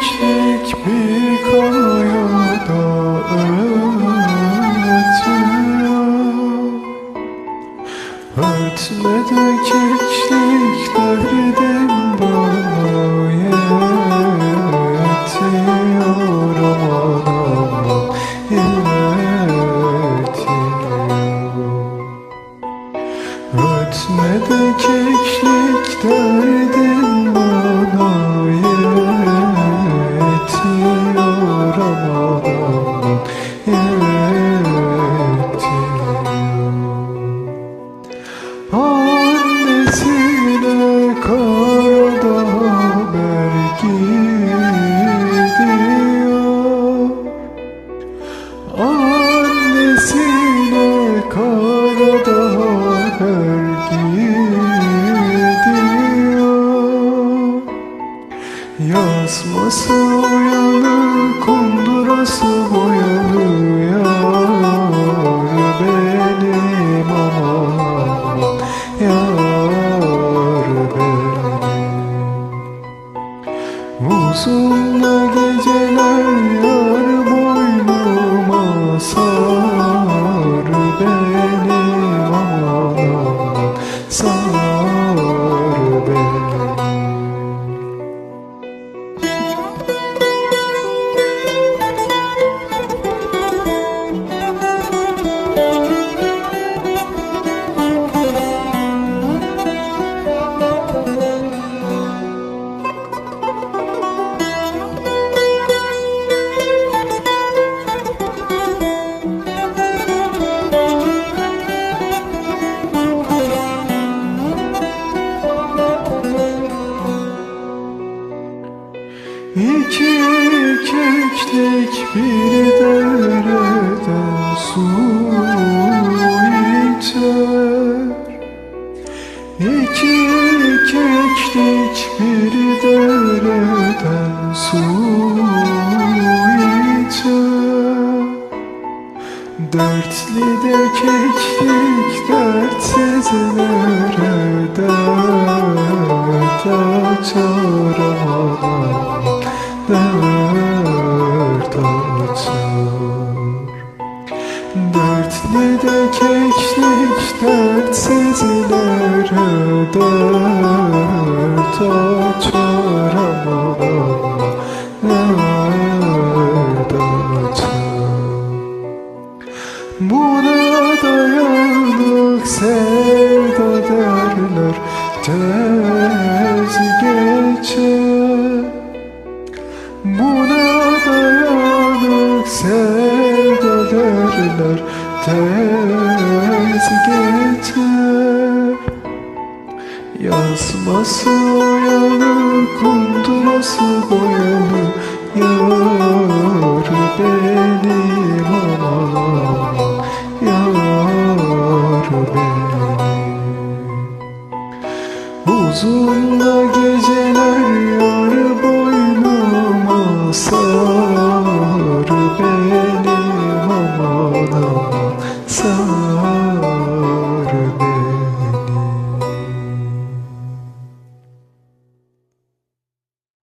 keklik bir kavada ötüyor Örtmede keklik derdim bana yetiyor aman aman yetiyor Ötmede keklik derdim Annesine karada haber gidiyor. Yazması oyalı, kundurası boyalı Yar benim aman Yar benim. Uzun geceler yar boynuma aman İki keklik bir dereden su içer. İki keklik bir dereden su içer. Dertli de keklik dertsizlere dert açar? aman dertsizlere dert açar aman dert Buna dayanık sevda derler tez geçer. Buna dayanık sevda derler tez geçer Yazması oyalı, kundurası boyalı Yar